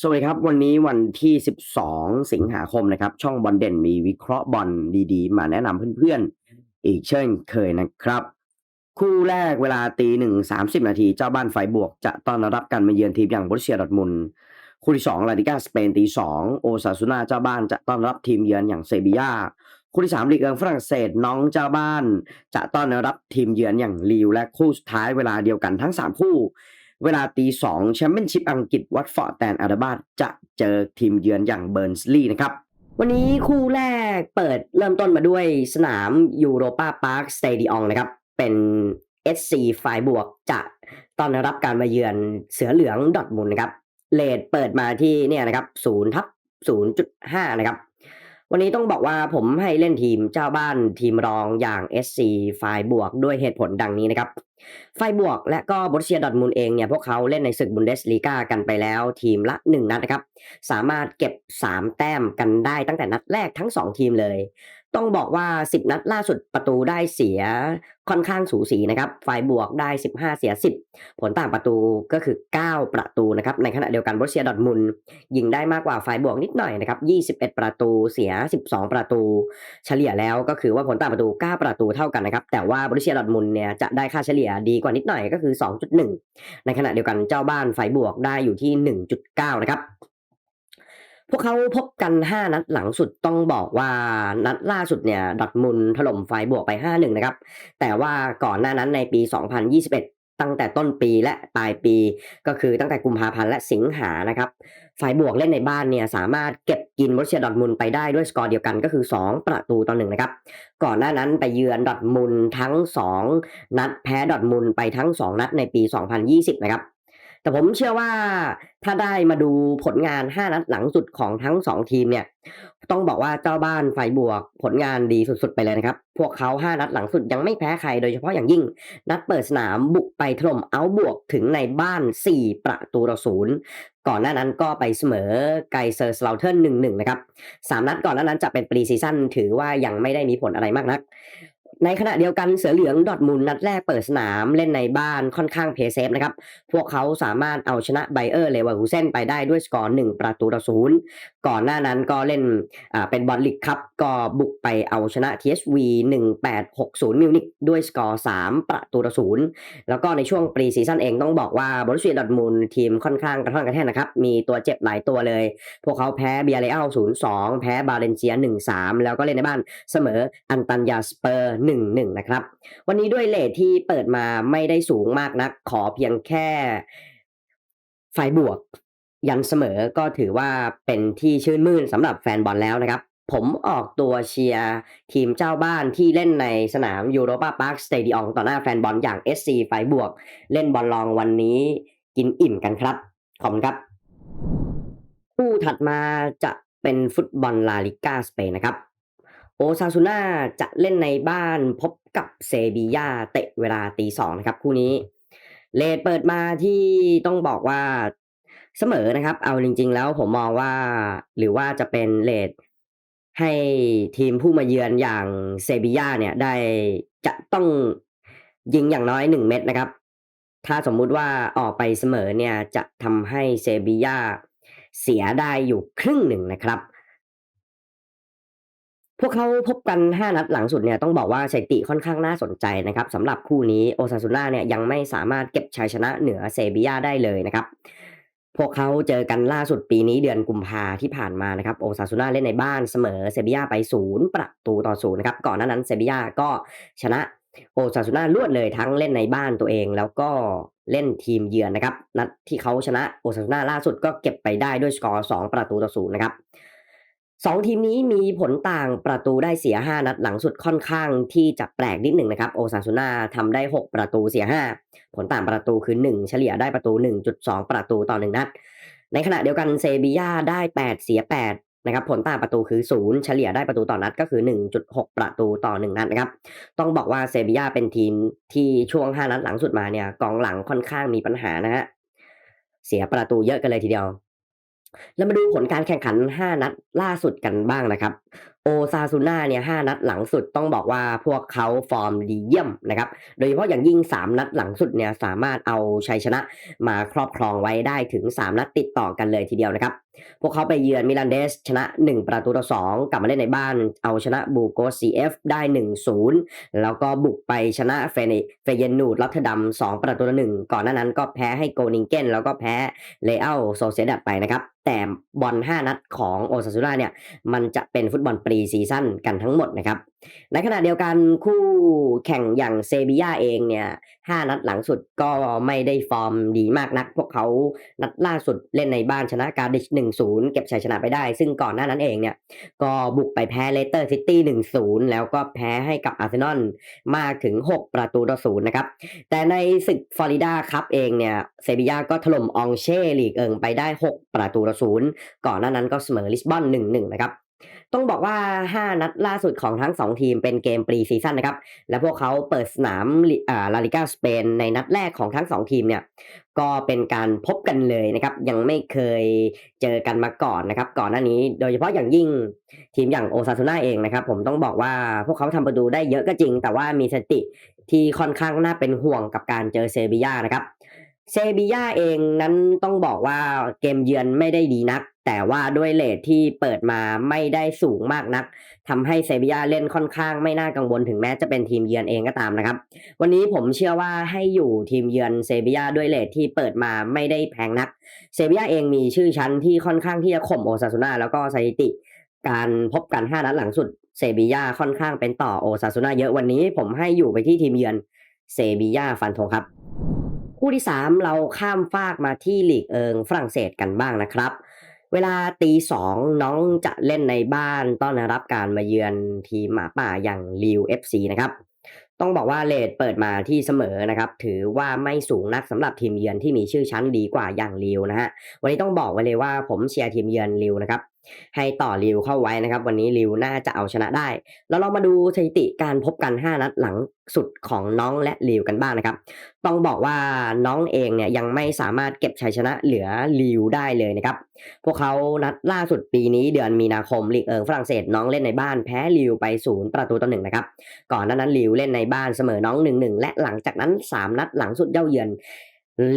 สวัสดีครับ วันนี้วันที่ 12 สิงหาคมนะครับ ช่องบอลเด่นมีวิเคราะห์บอลดีๆ มาแนะนำเพื่อนๆ อีกเช่นเคยนะครับ คู่แรกเวลาตีหนึ่งสามสิบนาทีเจ้าบ้านไฟบวก จะต้อนรับการมาเยือนทีมอย่างบรุเซียดอทมุนคู่ที่สองลาลิก้าสเปนตีสองโอซาซูนาเจ้าบ้านจะต้อนรับทีมเยือนอย่างเซบียาคู่ที่สามลีกเอิงฝรั่งเศสน้องเจ้าบ้าน จะต้อนรับทีมเยือนอย่างลีวและคู่สุดท้ายเวลาเดียวกันทั้งสามคู่ เวลาตีสองแชมเปี้ยนชิพอังกฤษวัตฟอร์ดแตนอาราบาจะเจอทีมเยือนอย่างเบิร์นสลีย์นะครับ วันนี้คู่แรกเปิดเริ่มต้นมาด้วยสนามยูโรปาพาร์คสเตเดียมนะครับ เป็น SC ฝ่ายบวกจะต้อนรับการมาเยือนเสือเหลืองดอทมุนนะครับเลทเปิดมาที่เนี่ยนะครับ0ทับ0.5นะครับ วันนี้ต้องบอกว่าผมให้เล่นทีมเจ้าบ้านทีมรองอย่าง SC ฝ่ายบวกด้วยเหตุผลดังนี้นะครับฝ่ายบวกและก็บรุเซียดอร์ทมุนเองเนี่ยพวกเขาเล่นในศึกบุนเดสลีกากันไปแล้วทีมละ 1 นัดนะครับ สามารถเก็บ 3 แต้มกันได้ตั้งแต่นัดแรกทั้ง 2 ทีมเลย ต้องบอกว่า 10 นัดล่าสุดประตูได้เสียค่อนข้างสูสีนะครับ ฝ่ายบวกได้ 15 เสีย 10 ผลต่างประตูก็คือ 9 ประตูนะครับ ในขณะเดียวกันบรเซียดอร์ทมุนยิงได้มากกว่าฝ่ายบวกนิดหน่อยนะครับ 21 ประตูเสีย 12 ประตู เฉลี่ยแล้วก็คือว่าผลต่างประตู 9 ประตูเท่ากันนะครับ แต่ว่าบรเซียดอร์ทมุนเนี่ยจะได้ค่าเฉลี่ยดีกว่านิดหน่อยก็คือ 2.1 ในขณะเดียวกันเจ้าบ้านฝ่ายบวกได้อยู่ที่ 1.9 นะครับ พวกเขาพบกัน 5 นัดหลังสุดต้องบอกว่านัดล่าสุดเนี่ยดอร์ทมุนด์ถล่มฝ่ายบวกไป 5-1 นะครับ แต่ว่าก่อนหน้านั้นในปี 2021ตั้งแต่ต้นปีและปลายปีก็คือตั้งแต่กุมภาพันธ์และสิงหานะครับ ฝ่ายบวกเล่นในบ้านเนี่ยสามารถเก็บกินบรุเซียดอทมุนด์ไปได้ด้วยสกอร์เดียวกันก็คือ 2 ประตูต่อหนึ่งนะครับ ก่อนหน้านั้นไปเยือนดอทมุนด์ทั้ง 2 นัดแพ้ดอทมุนด์ไปทั้ง 2 นัดในปี 2020 นะครับ แต่ผมเชื่อว่าถ้าได้มาดูผลงาน 5 นัดหลังสุดของทั้ง 2 ทีมเนี่ย ต้องบอกว่าเจ้าบ้านฝ่ายบวกผลงานดีสุดๆไปเลยนะครับ พวกเขา 5 นัดหลังสุดยังไม่แพ้ใครโดยเฉพาะอย่างยิ่ง นัดเปิดสนามบุกไปถล่มเอาบวกถึงในบ้าน 4 ประตูต่อศูนย์ก่อนหน้านั้นก็ไปเสมอไกเซอร์สลาเทิร์น1-1นะครับ3นัดก่อนหน้านั้นจะเป็นปรีซีซั่นถือว่ายังไม่ได้มีผลอะไรมากนัก ในขณะเดียวกันเสือเหลืองดอทมุนด์นัดแรกเปิดสนามเล่นในบ้านค่อนข้างเพย์เซฟนะครับ พวกเขาสามารถเอาชนะไบเออร์เลเวอร์คูเซนไปได้ด้วยสกอร์1ประตูต่อศูนย์ก่อนหน้านั้นก็เล่นเป็นบอลลีกครับ ก็บุกไปเอาชนะ TSV 1860 มิวนิกด้วยสกอร์ 3 ประตูต่อศูนย์แล้วก็ในช่วงปรีซีซั่นเองต้องบอกว่าบรุเซียดอทมุนด์ทีมค่อนข้างกระท่อนกระแท่นนะครับ มีตัวเจ็บหลายตัวเลย พวกเขาแพ้เบียร์เรอัล0-2 แพ้บาเลนเซีย 1-3 แล้วก็เล่นในบ้านเสมออันตันยาสเปอร์1-1 นะครับ วันนี้ด้วยเลทที่เปิดมาไม่ได้สูงมากนัก ขอเพียงแค่ฝ่ายบวก ยันเสมอก็ถือว่าเป็นที่ชื่นมื่นสำหรับแฟนบอลแล้วนะครับ ผมออกตัวเชียร์ทีมเจ้าบ้านที่เล่นในสนามยูโรปาพาร์คสเตเดียมต่อหน้าแฟนบอลอย่าง SC ฝ่ายบวก เล่นบอลลองวันนี้กินอิ่มกันครับ ขอบคุณครับ คู่ถัดมาจะเป็นฟุตบอลลาลิก้าสเปนนะครับ โอซาซูน่าจะเล่นในบ้านพบกับเซบียาเตะเวลาตีสองนะครับคู่นี้ เลทเปิดมาที่ต้องบอกว่าเสมอนะครับ เอาจริง ๆ แล้วผมมองว่า หรือว่าจะเป็นเลทให้ทีมผู้มาเยือนอย่างเซบียาเนี่ยได้จะต้องยิงอย่างน้อยหนึ่งเม็ดนะครับ ถ้าสมมุติว่าออกไปเสมอเนี่ยจะทำให้เซบียาเสียได้อยู่ครึ่งหนึ่งนะครับ พวกเขาพบกัน 5 นัดหลังสุดเนี่ยต้องบอกว่าสถิติค่อนข้างน่าสนใจนะครับสำหรับคู่นี้โอซาซูน่าเนี่ยยังไม่สามารถเก็บชัยชนะเหนือเซบียาได้เลยนะครับ พวกเขาเจอกันล่าสุดปีนี้เดือนกุมภาที่ผ่านมานะครับโอซาซูน่าเล่นในบ้านเสมอเซบียาไป0ประตูต่อศูนย์นะครับก่อนหน้านั้นเซบียาก็ชนะโอซาซูน่ารวดเลยทั้งเล่นในบ้านตัวเอง แล้วก็เล่นทีมเยือนนะครับนัดที่เขาชนะโอซาซูน่าล่าสุดก็เก็บไปได้ด้วยสกอร์2ประตูต่อศูนย์นะครับ สองทีมนี้มีผลต่างประตูได้เสีย 5 นัดหลังสุดค่อนข้างที่จะแปลกนิดหนึ่งนะครับ โอซาซูน่าทำได้ 6 ประตูเสีย 5 ผลต่างประตูคือ 1 เฉลี่ยได้ประตู 1.2 ประตูต่อ 1 นัด ในขณะเดียวกันเซบีย่าได้ 8 เสีย 8 นะครับ ผลต่างประตูคือ 0 เฉลี่ยได้ประตูต่อนัดก็คือ 1.6 ประตูต่อ 1 นัดนะครับ ต้องบอกว่าเซบีย่าเป็นทีมที่ช่วง 5 นัดหลังสุดมาเนี่ยกองหลังค่อนข้างมีปัญหานะฮะเสียประตูเยอะกันเลยทีเดียว แล้วมาดูผลการแข่งขัน 5 นัดล่าสุดกันบ้างนะครับ โอซาซูน่าเนี่ย5นัดหลังสุดต้องบอกว่าพวกเขาฟอร์มดีเยี่ยมนะครับ โดยเฉพาะอย่างยิ่ง 3 นัดหลังสุดเนี่ยสามารถเอาชัยชนะมาครอบครองไว้ได้ถึง 3 นัดติดต่อกันเลยทีเดียวนะครับ พวกเขาไปเยือนมิลานเดสชนะ 1 ประตูต่อ 2 กลับมาเล่นในบ้านเอาชนะบูโกซีเอฟได้ 1-0 แล้วก็บุกไปชนะเฟเนเฟเยนูดรัตเทดัม2 ประตูต่อ 1 ก่อนหน้านั้นก็แพ้ให้โกนิงเกนแล้วก็แพ้เลอัลโซเซดัดไปนะครับแต่บอล5นัดของโอซาซูน่าเนี่ยมันจะเป็นฟุตบอลปรีซีซั่นกันทั้งหมดนะครับ ในขณะเดียวกันคู่แข่งอย่างเซบียาเองเนี่ย5นัดหลังสุดก็ไม่ได้ฟอร์มดีมากนัก พวกเขานัดล่าสุดเล่นในบ้านชนะการดิช1-0เก็บชัยชนะไปได้ ซึ่งก่อนหน้านั้นเองเนี่ยก็บุกไปแพ้เลสเตอร์ซิตี้1-0แล้วก็แพ้ให้กับอาร์เซนอลมากถึง 6 ประตูต่อ0นย์นะครับ แต่ในศึกฟลอริดาคัพเองเนี่ยเซบียาก็ถล่มอองเช่ลีกเอิงไปได้ 6 ประตูต่อ0ก่อนหน้านั้นก็เสมอลิสบอน1-1นะครับ ต้องบอกว่า 5 นัดล่าสุดของทั้ง 2 ทีมเป็นเกมปรีซีซั่นนะครับ และพวกเขาเปิดสนามลิอ่าลาลิกาสเปนในนัดแรกของทั้ง 2 ทีมเนี่ย ก็เป็นการพบกันเลยนะครับ ยังไม่เคยเจอกันมาก่อนนะครับ ก่อนหน้านี้โดยเฉพาะอย่างยิ่งทีมอย่างโอซาซูน่าเองนะครับ ผมต้องบอกว่าพวกเขาทำประตูได้เยอะก็จริง แต่ว่ามีสติที่ค่อนข้างน่าเป็นห่วงกับการเจอเซบียานะครับ เซบียาเองนั้นต้องบอกว่าเกมเยือนไม่ได้ดีนัก แต่ว่าด้วยเลทที่เปิดมาไม่ได้สูงมากนักทำให้เซบียาเล่นค่อนข้างไม่น่ากังวลถึงแม้จะเป็นทีมเยือนเองก็ตามนะครับ วันนี้ผมเชื่อว่าให้อยู่ทีมเยือนเซบียาด้วยเลทที่เปิดมาไม่ได้แพงนัก เซบียาเองมีชื่อชั้นที่ค่อนข้างที่จะข่มโอซาซูน่าแล้วก็สถิติ การพบกัน5นัดหลังสุดเซบียาค่อนข้างเป็นต่อโอซาซูน่าเยอะวันนี้ผมให้อยู่ไปที่ทีมเยือนเซบียาฟันธงครับ คู่ที่ 3 เราข้ามฟากมาที่ลีกเอิงฝรั่งเศสกันบ้างนะครับ เวลาตีสองน้องจะเล่นในบ้านต้อนรับการมาเยือนทีมหมาป่าอย่างลิว FC นะครับต้องบอกว่าเลทเปิดมาที่เสมอนะครับ ถือว่าไม่สูงนักสำหรับทีมเยือนที่มีชื่อชั้นดีกว่าอย่างลิวนะฮะวันนี้ต้องบอกไว้เลยว่าผมเชียร์ทีมเยือนลิวนะครับ ให้ต่อริวเข้าไว้นะครับ วันนี้ริวน่าจะเอาชนะได้ แล้วเรามาดูสถิติการพบกัน 5 นัดหลังสุดของน้องและริวกันบ้างนะครับ ต้องบอกว่าน้องเองเนี่ยยังไม่สามารถเก็บชัยชนะเหลือริวได้เลยนะครับ พวกเขานัดล่าสุดปีนี้เดือนมีนาคมลีกเอิงฝรั่งเศสน้องเล่นในบ้านแพ้ริวไปศูนย์ประตูต่อหนึ่งนะครับ ก่อนหน้านั้นริวเล่นในบ้านเสมอน้องหนึ่งหนึ่งและหลังจากนั้น 3 นัดหลังสุดเย้าเยือน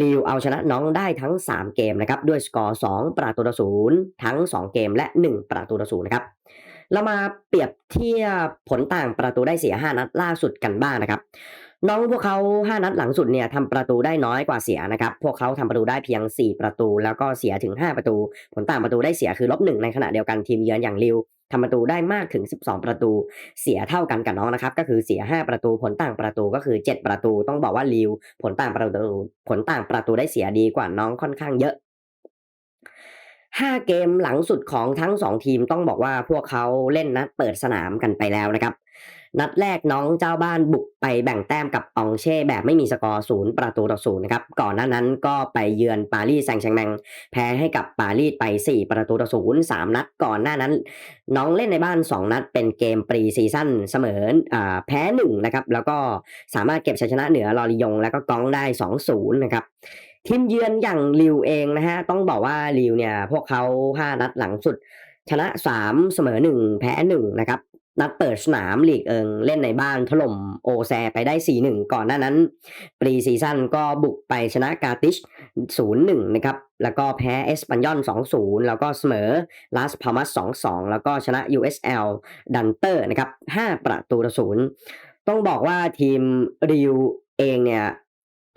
ลิวเอาชนะน้องได้ทั้ง 3 เกมนะครับด้วยสกอร์ 2 ประตูต่อศูนย์ทั้ง 2 เกมและ 1 ประตูต่อศูนย์นะครับเรามาเปรียบเทียบผลต่างประตูได้เสีย 5 นัดล่าสุดกันบ้างนะครับ น้องพวกเขา 5 นัดหลังสุดเนี่ยทำประตูได้น้อยกว่าเสียนะครับ พวกเขาทำประตูได้เพียง 4 ประตู แล้วก็เสียถึง 5 ประตู ผลต่างประตูได้เสียคือลบหนึ่งในขณะเดียวกันทีมเยือนอย่างลิวทำประตูได้มากถึง 12 ประตู เสียเท่ากันกับน้องนะครับ ก็คือเสีย 5 ประตู ผลต่างประตูก็คือ 7 ประตู ต้องบอกว่าลิวผลต่างประตู ผลต่างประตูได้เสียดีกว่าน้องค่อนข้างเยอะ5เกมหลังสุดของทั้ง2ทีมต้องบอกว่าพวกเขาเล่นนัดเปิดสนามกันไปแล้วนะครับ นัดแรกน้องเจ้าบ้านบุกไปแบ่งแต้มกับอองเช่แบบไม่มีสกอร์ศูนย์ประตูต่อศูนย์นะครับก่อนหน้านั้นก็ไปเยือนปารีสแซงต์แชร์แมงแพ้ให้กับปารีสไป 4 ประตูต่อศูนย์สามนัดก่อนหน้านั้น น้องเล่นในบ้าน 2 นัดเป็นเกมปรีซีซั่นเสมออ่าแพ้1นะครับแล้วก็สามารถเก็บชัยชนะเหนือลอริยง แล้วก็กองได้ 2-0 นะครับทีมเยือนอย่างลิวเองนะฮะต้องบอกว่าลิวเนี่ยพวกเขา5นัดหลังสุดชนะ 3 เสมอ 1 แพ้1นะครับ นัดเปิดสนามลีกเอิงเล่นในบ้านถล่มโอแซไปได้ 4-1 ก่อนหน้านั้นปรีซีซั่นก็บุกไปชนะกาติช 0-1 นะครับ แล้วก็แพ้เอสปันยอน 2-0 แล้วก็เสมอลาสพามัส 2-2 แล้วก็ชนะ USL ดันเตอร์นะครับ 5 ประตูต่อศูนย์ต้องบอกว่าทีมริวเองเนี่ย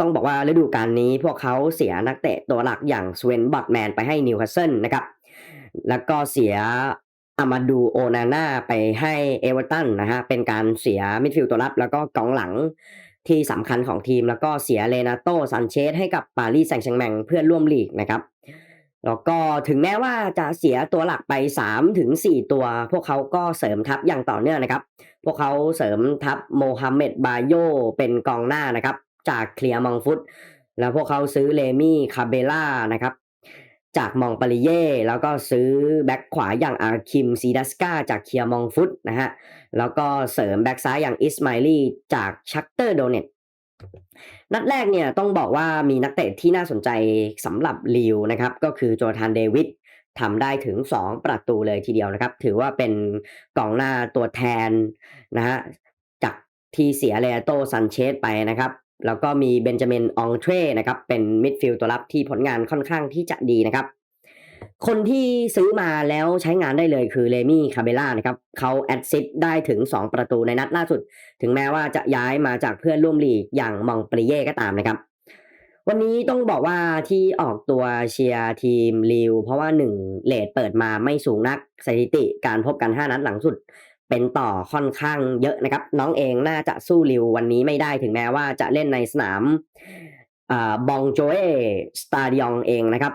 ต้องบอกว่าฤดูกาลนี้พวกเขาเสียนักเตะตัวหลักอย่างสเวนบอตแมนไปให้นิวคาสเซิลนะครับแล้วก็เสีย อามาดูโอนาน่าไปให้เอเวอร์ตันนะฮะเป็นการเสียมิดฟิลด์ตัวรับแล้วก็กองหลังที่สำคัญของทีมแล้วก็เสียเลนาโตซันเชสให้กับปารีสแซงต์แชร์แมงเพื่อนร่วมลีกนะครับแล้วก็ถึงแม้ว่าจะเสียตัวหลักไป3ถึง4ตัว พวกเขาก็เสริมทัพอย่างต่อเนื่องนะครับ พวกเขาเสริมทัพโมฮัมเหม็ดบาโยเป็นกองหน้านะครับ จากเคลียร์มองฟุต แล้วพวกเขาซื้อเลมี่คาเบล่านะครับ จากมองปริเย่แล้วก็ซื้อแบ็คขวาอย่างอาคิมซีดัสกาจากเคียร์มองฟุตนะฮะแล้วก็เสริมแบ็คซ้ายอย่างอิสมาลีจากชักเตอร์โดเนตนัดแรกเนี่ยต้องบอกว่ามีนักเตะที่น่าสนใจสำหรับ Lille นะครับก็คือ Jonathan David ทำได้ถึง 2 ประตูเลยทีเดียวนะครับ ถือว่าเป็นกองหน้าตัวแทนนะครับจากที่เสีย Renato Sanches ไปนะครับ แล้วก็มี Benjamin Andre นะครับเป็นมิดฟิลด์ตัวรับที่ผลงานค่อนข้างที่จะดีนะครับ คนที่ซื้อมาแล้วใช้งานได้เลยคือ Remy Cabella นะครับเขาแอสซิสได้ถึง 2 ประตูในนัดล่าสุด ถึงแม้ว่าจะย้ายมาจากเพื่อนร่วมลีกอย่าง Montpellier ก็ตามนะครับ วันนี้ต้องบอกว่าที่ออกตัวเชียร์ทีม Lille เพราะว่า1เรตเปิดมาไม่สูงนักสถิติการพบกัน 5 นัดหลังสุด เป็นต่อค่อนข้างเยอะนะครับ น้องเองน่าจะสู้ริววันนี้ไม่ได้ถึงแม้ว่าจะเล่นในสนามอ่า Montjuïc Stadion เองนะครับ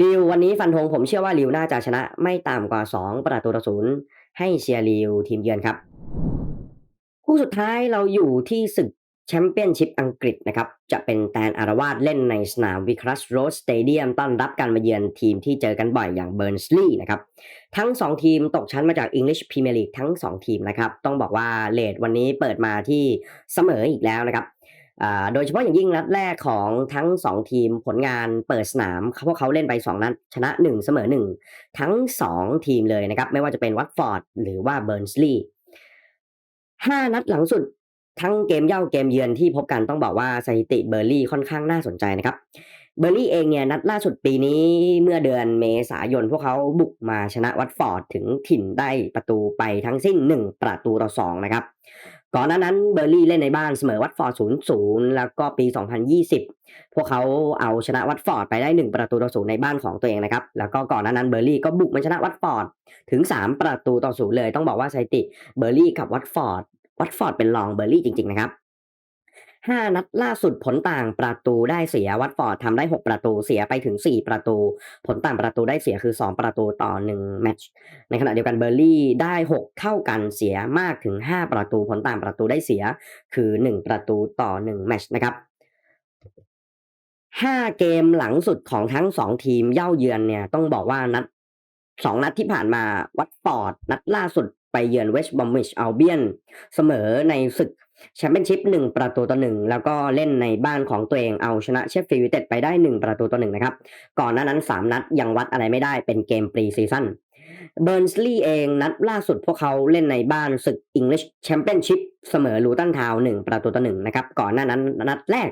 ริววันนี้ฟันธงผมเชื่อว่าริวน่าจะชนะไม่ต่ำกว่า 2 ประตูต่อศูนย์ให้เชียร์ริวทีมเยือนครับ คู่สุดท้ายเราอยู่ที่ศึก แชมเปี้ยนชิพอังกฤษนะครับจะเป็นแตนอารวาสเล่นในสนาม Vicarage Road Stadium ต้อนรับการมาเยือนทีมที่เจอกันบ่อยอย่าง Burnley นะครับทั้ง 2 ทีมตกชั้นมาจาก English Premier League ทั้ง 2 ทีมนะครับต้องบอกว่าเรตวันนี้เปิดมาที่เสมออีกแล้วนะครับโดยเฉพาะอย่างยิ่งนัดแรกของทั้ง 2 ทีมผลงานเปิดสนามพวกเขาเล่นไป 2 นัดชนะ 1 เสมอ 1 ทั้ง 2 ทีมเลยนะครับไม่ว่าจะเป็น Watford หรือว่า Burnley 5นัดหลังสุด ทั้งเกมเย่าเกมเยือนที่พบกันต้องบอกว่าสถิติเบอร์ลี่ค่อนข้างน่าสนใจนะครับ เบอร์ลี่เองเนี่ยนัดล่าสุดปีนี้เมื่อเดือนเมษายนพวกเขาบุกมาชนะวัตฟอร์ดถึงถิ่นได้ประตูไปทั้งสิ้น 1 ประตูต่อ2นะครับ ก่อนหน้านั้นเบอร์ลี่เล่นในบ้านเสมอวัตฟอร์ด 0-0 แล้วก็ปี 2020 พวกเขาเอาชนะวัตฟอร์ดไปได้ 1 ประตูต่อ0ในบ้านของตัวเองนะครับ แล้วก็ก่อนหน้านั้นเบอร์ลี่ก็บุกมาชนะวัตฟอร์ดถึง 3 ประตูต่อ0เลย ต้องบอกว่าสถิติเบอร์ลี่กับวัตฟอร์ด วัตฟอร์ดเป็นรองเบอร์ลี่จริง ๆ นะครับ5นัดล่าสุดผลต่างประตูได้เสียวัตฟอร์ดทำได้ 6 ประตูเสียไปถึง 4 ประตู ผลต่างประตูได้เสียคือ 2 ประตูต่อ 1 แมตช์ในขณะเดียวกันเบอร์ลี่ได้ 6 เท่ากันเสียมากถึง 5 ประตู ผลต่างประตูได้เสียคือ 1 ประตูต่อ 1 แมตช์นะครับ5เกมหลังสุดของทั้ง 2 ทีมเย่าเยือนเนี่ยต้องบอกว่านัด 2นัดที่ผ่านมาวัตฟอร์ด นัดล่าสุดไปเยือนเวสต์บอมวิชอัลเบียนเสมอในศึกแชมเปี้ยนชิพ1ประตูต่อ1แล้วก็เล่นในบ้านของตัวเองเอาชนะเชฟฟิลด์ยูไนเต็ดไปได้1ประตูต่อ1นะครับ ก่อนหน้านั้น3นัดยังวัดอะไรไม่ได้เป็นเกมปรีซีซั่นเบิร์นสลีย์เองนัดล่าสุดพวกเขาเล่นในบ้านศึก English Championship เสมอลูตันทาวน์1ประตูต่อ1นะครับ ก่อนหน้านั้นนัดแรก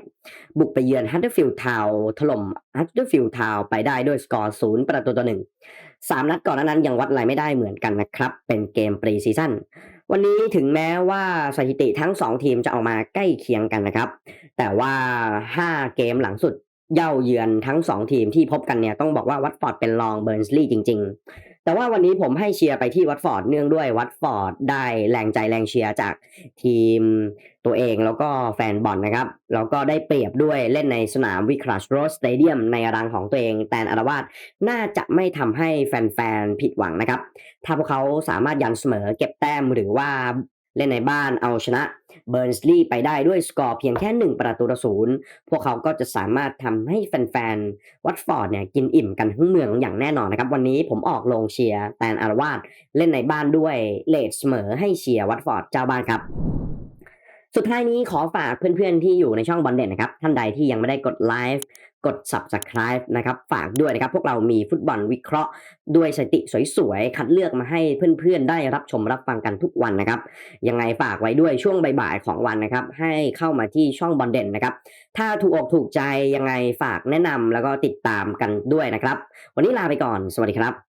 บุกไปเยือนฮัตเตอร์ฟิลด์ทาวถล่มฮัตเตอร์ฟิลด์ทาวไปได้ด้วยสกอร์0ประตูต่อหนึ่ง สามนัดก่อนนั้นยังวัดอะไรไม่ได้เหมือนกันนะครับ เป็นเกมปรีซีซั่นวันนี้ถึงแม้ว่าสถิติทั้ง 2 ทีมจะออกมาใกล้เคียงกันนะครับ แต่ว่า 5 เกมหลังสุดเย่าเยือนทั้ง 2 ทีมที่พบกันเนี่ยต้องบอกว่าวัตฟอร์ดเป็นรองเบิร์นสลีย์จริงๆ แต่ว่าวันนี้ผมให้เชียร์ไปที่วัตฟอร์ดเนื่องด้วยวัตฟอร์ดได้แรงใจแรงเชียร์จากทีมตัวเองแล้วก็แฟนบอลนะครับ แล้วก็ได้เปรียบด้วยเล่นในสนามวิคราชโรสสเตเดียมในรังของตัวเอง แต่อารวาสน่าจะไม่ทำให้แฟนๆ ผิดหวังนะครับ ถ้าพวกเขาสามารถยันเสมอเก็บแต้มหรือว่า เล่นในบ้านเอาชนะเบิร์นสลีย์ไปได้ด้วยสกอร์เพียงแค่ 1 ประตูต่อศูนย์พวกเขาก็จะสามารถทำให้แฟนๆ วัตฟอร์ดเนี่ยกินอิ่มกันทั้งเมืองอย่างแน่นอนนะครับ วันนี้ผมออกลงเชียร์แตนอารวาสเล่นในบ้านด้วยเลทเสมอให้เชียร์วัตฟอร์ดเจ้าบ้านครับสุดท้ายนี้ขอฝากเพื่อนๆที่อยู่ในช่องบอลเด่นนะครับ ท่านใดที่ยังไม่ได้กดไลฟ์ กด subscribe นะครับฝากด้วยนะครับ พวกเรามีฟุตบอลวิเคราะห์ ด้วยสติสวยๆ คัดเลือกมาให้เพื่อนๆ ได้รับชมรับฟังกันทุกวันนะครับ ยังไงฝากไว้ด้วยช่วงบ่ายๆของวันนะครับ ให้เข้ามาที่ช่องบอลเด่นนะครับ ถ้าถูกอกถูกใจยังไงฝากแนะนำแล้วก็ติดตามกันด้วยนะครับ วันนี้ลาไปก่อน สวัสดีครับ